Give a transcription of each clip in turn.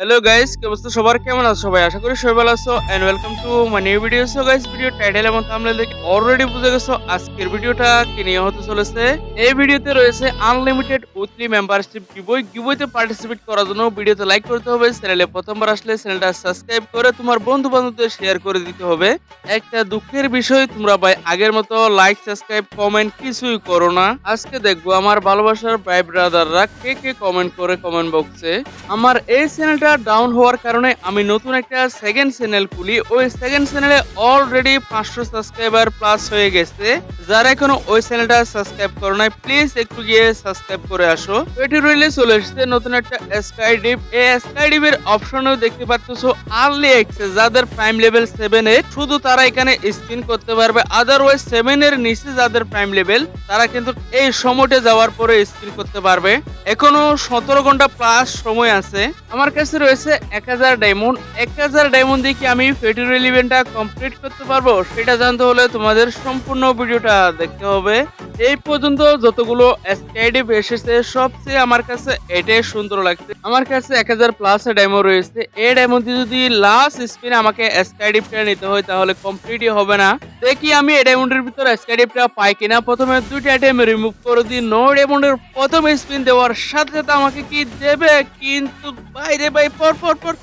Hello guys কি অবস্থা? সবার কেমন আছো? সবাই আশা করি সবাই ভালো আছো and welcome to my new video so guys video title এবং থাম্বনেল দেখে অলরেডি বুঝে গেছো, আজকের ভিডিওটা কি নিয়ে হতে চলেছে? এই ভিডিওতে রয়েছে আনলিমিটেড উইকলি মেম্বারশিপ গিবই গিবইতে পার্টিসিপেট করার জন্য ভিডিওতে লাইক করতে হবে। চ্যানেলে প্রথমবার আসলে চ্যানেলটা সাবস্ক্রাইব করে তোমার বন্ধু বান্ধবদের শেয়ার করে দিতে হবে। একটা দুঃখের বিষয়, তোমরা ভাই আগের মতো লাইক সাবস্ক্রাইব কমেন্ট কিছুই করো না। আজকে দেখব আমার ভালোবাসার ভাই ব্রাদাররা কে কে কমেন্ট করে কমেন্ট বক্সে আমার এই চ্যানেলটা ডাউন হওয়ার কারণে আমি নতুন একটা সেকেন্ড চ্যানেল খুলি। ওই সেকেন্ড চ্যানেলে অলরেডি পাঁচশো সাবস্ক্রাইবার প্লাস হয়ে গেছে। যারা এখনও ওই চ্যানেলটা সাবস্ক্রাইব করো নাই প্লিজ একটু গিয়ে সাবস্ক্রাইব করে আসো। এটি রইলে চলে এসেছে নতুন একটা স্কাই ডিপ এই স্কাই ডিপের অপশনেও দেখতে পাচ্ছ আর্লি অ্যাক্সেস যাদের প্রাইম লেভেল সেভেন এ, শুধু তারা এখানে স্পিন করতে পারবে। আদারওয়াইজ সেভেন এর নিচে যাদের প্রাইম লেভেল তারা কিন্তু এই সময়টা যাওয়ার পরে স্পিন করতে পারবে। এখনও সতেরো ঘণ্টা প্লাস সময় আছে। আমার কাছে রয়েছে এক হাজার ডায়মন্ড এক হাজার ডায়মন্ড দিয়ে কি আমি ফেটিউরিয়াল ইভেন্টটা কমপ্লিট করতে পারব? সেটা জানতে হলে তোমাদের সম্পূর্ণ ভিডিওটা দেখতে হবে। এই পর্যন্ত যতগুলো স্কাইডিপ এসেছে, সবচেয়ে আমার কাছে এটাই সুন্দর লাগছে। আমার কাছে এক হাজার প্লাস ডায়মন্ড রয়েছে। এই ডায়মন্ড যদি লাস্ট স্পিনে আমাকে স্কাইডিপটা নিতে হয়, তাহলে কমপ্লিটই হবে না। দেখি আমি এই ডায়মন্ডের ভিতর স্কাইডিপটা পাই কিনা। প্রথমে দুইটা আইটেম রিমুভ করে দিই। নো ডায়মন্ডের প্রথম স্পিন দেওয়ার সাথে সাথে আমাকে কি দেবে? কিন্তু বাইরে ভাই, পর পর পর।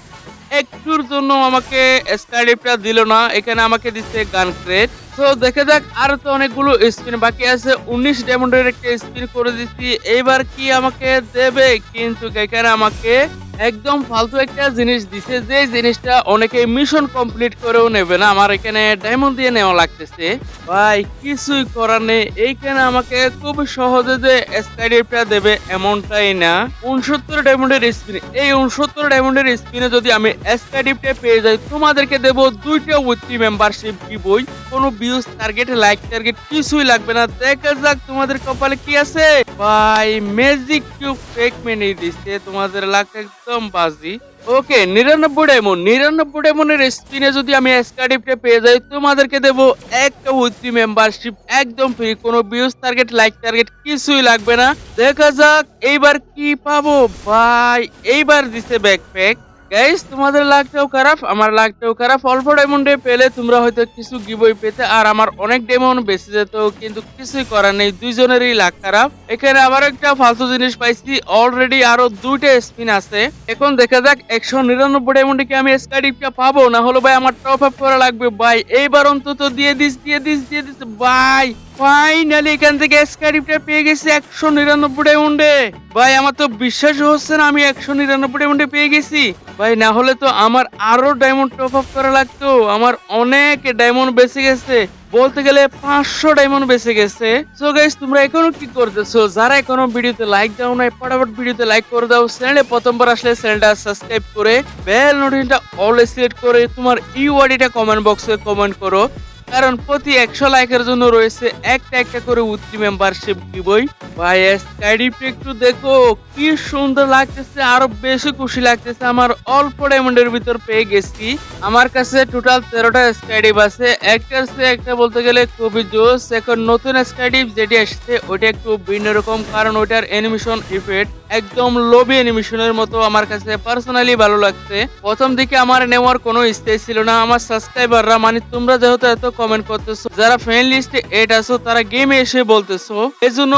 একটুর জন্য আমাকে স্কাইডিপটা দিল না। এখানে আমাকে দিচ্ছে গান ক্রেট তো দেখে যাক, আর তো অনেকগুলো স্পিন বাকি আছে। উনিশ ডায়মন্ডের একটা স্পিন করে দিচ্ছি। এইবার কি আমাকে দেবে? কিন্তু এখানে আমাকে একদম ফালতু একটা জিনিস দিছে যে জিনিসটা অনেকে মিশন কমপ্লিট করেও নেবে না। আমার এখানে ডায়মন্ড দিয়ে নেওয়া লাগতেছে। ভাই, কিছুই করার নেই। এইখানে আমাকে খুব সহজে যে স্কাইডিপটা দেবে এমনটাই না। উনসত্তর ডায়মন্ডের স্পিন এই উনসত্তর ডায়মন্ডের স্পিনে যদি আমি স্কাইডিপটা পেয়ে যাই, তোমাদেরকে দেবো দুইটা উইকলি মেম্বারশিপ কি বই? কোনো ভিউজ টার্গেট লাইক টার্গেট কিছুই লাগবে না। দেখা যাক তোমাদের কপালে কি আছে। ভাই ম্যাজিক কিউব ফেক মেনে দিচ্ছে তোমাদের লাখ একদম বাজি। ওকে, নিরানব্বই ডায়মন্ড। নিরানব্বই ডায়মন্ডের স্পিনে যদি আমি স্কাডিপটা পেয়ে যাই, তোমাদেরকে দেব একটা উইথলি মেম্বারশিপ। একদম ফ্রি কোনো ভিউজ টার্গেট লাইক টার্গেট কিছুই লাগবে না। দেখা যাক, এইবার কি পাবো? ভাই, এইবার দিছে ব্যাকপ্যাক গাইস তোমাদের লাগতেও খারাপ, আমার লাগতেও খারাপ। অল্প ডায়মন্ডে পেলে তোমরা হয়তো কিছু গিবই পেতে, আর আমার অনেক ডায়মন্ড বেঁচে যেত, কিন্তু কিছুই করার নেই, দুইজনেরই লাগ খারাপ। এখানে আবার একটা ফালতু জিনিস পাইছি অলরেডি আরও দুইটা স্পিন আছে। এখন দেখা যাক, একশো নিরানব্বই ডায়মন্ডে কি আমি স্কাইডিপটা পাবো? না হলো ভাই, আমার টপ আপ করা লাগবে। ভাই, এইবার অন্তত দিয়ে দিস দিয়ে দিস দিয়ে দিস, ভাই। ফাইনালি এখান থেকে স্কাইডিপটা পেয়ে গেছি একশো নিরানব্বই ডায়মন্ডে ভাই, আমার তো বিশ্বাস হচ্ছে না আমি একশো নিরানব্বই ডায়মন্ডে পেয়ে গেছি। ভাই, না হলে তো আমার আরও ডায়মন্ড টপ আপ করা লাগতো। আমার অনেক ডায়মন্ড বেঁচে গেছে। বলতে গেলে পাঁচশো ডায়মন্ড বেঁচে গেছে। সো গাইস তোমরা এখনও কি করতেছো? যারা এখনও ভিডিওতে লাইক দাও নাই ফটাফট ভিডিওতে লাইক করে দাও। চ্যানেলে প্রথমবার আসলে চ্যানেলটা সাবস্ক্রাইব করে বেল নোটিফিকেশনটা অল সিলেক্ট করে তোমার ইউআইডিটা কমেন্ট বক্সে কমেন্ট করো। কারণ প্রতি একশো লাইকের জন্য রয়েছে একটা একটা করে উত্তি মেম্বারশিপ দিবই। ভাই স্কাইডিপটা একটু দেখো, কি সুন্দর লাগতেছে, আরও বেশি খুশি লাগতেছে। আমার অল্প ডায়মন্ডের ভিতর পেয়ে গেছি। আমার কাছে টোটাল তেরোটা স্কাইডিপ আছে। একটা আছে একটা বলতে গেলে খুবই জোস। এখন নতুন স্কাইডিপ যেটি আসছে ওটা একটু ভিন্ন রকম, কারণ ওটার অ্যানিমেশন ইফেক্ট একদম লোভি অ্যানিমেশনের মতো আমার কাছে পার্সোনালি ভালো লাগছে। প্রথম দিকে আমার নেওয়ার কোনো স্টেজ ছিল না, আমার সাবস্ক্রাইবাররা মানে তোমরা যেহেতু এত কমেন্ট করতেছো, যারা ফ্রেন্ড লিস্টে এড আছো, তারা গেমে এসে বলতেছো এই জন্য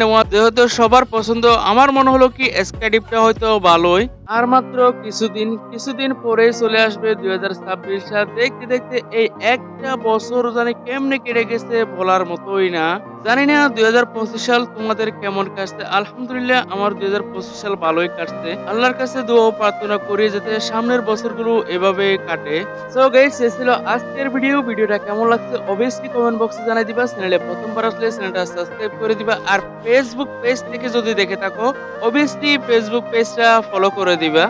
নেওয়া যেহেতু সবার পছন্দ, আমার মনে হলো কি স্কাইডিপটা হয়তো ভালোই। আর মাত্র কিছুদিন কিছুদিন পরে চলে আসবে দুই হাজার ছাব্বিশ সাল। দেখতে দেখতে এই একটা বছর জানি কেমনে কেটে গেছে বলার মতোই না। জানি না দুই হাজার পঁচিশ সাল তোমাদের কেমন কাটছে। আলহামদুলিল্লাহ আমার দুই হাজার পঁচিশ সাল ভালোই কাটছে। আল্লাহর কাছে দোয়া প্রার্থনা করি যাতে সামনের বছরগুলো এভাবে কাটে। সো গাইস শেষ ছিল আজকের ভিডিও ভিডিওটা কেমন লাগছে অবভিয়াসলি কমেন্ট বক্সে জানাই দিবা। চ্যানেলে প্রথমবার আসলে চ্যানেলটা সাবস্ক্রাইব করে দিবা। আর ফেসবুক পেজ থেকে যদি দেখে থাকো অবভিয়াসলি ফেসবুক পেজটা ফলো করে দিবা?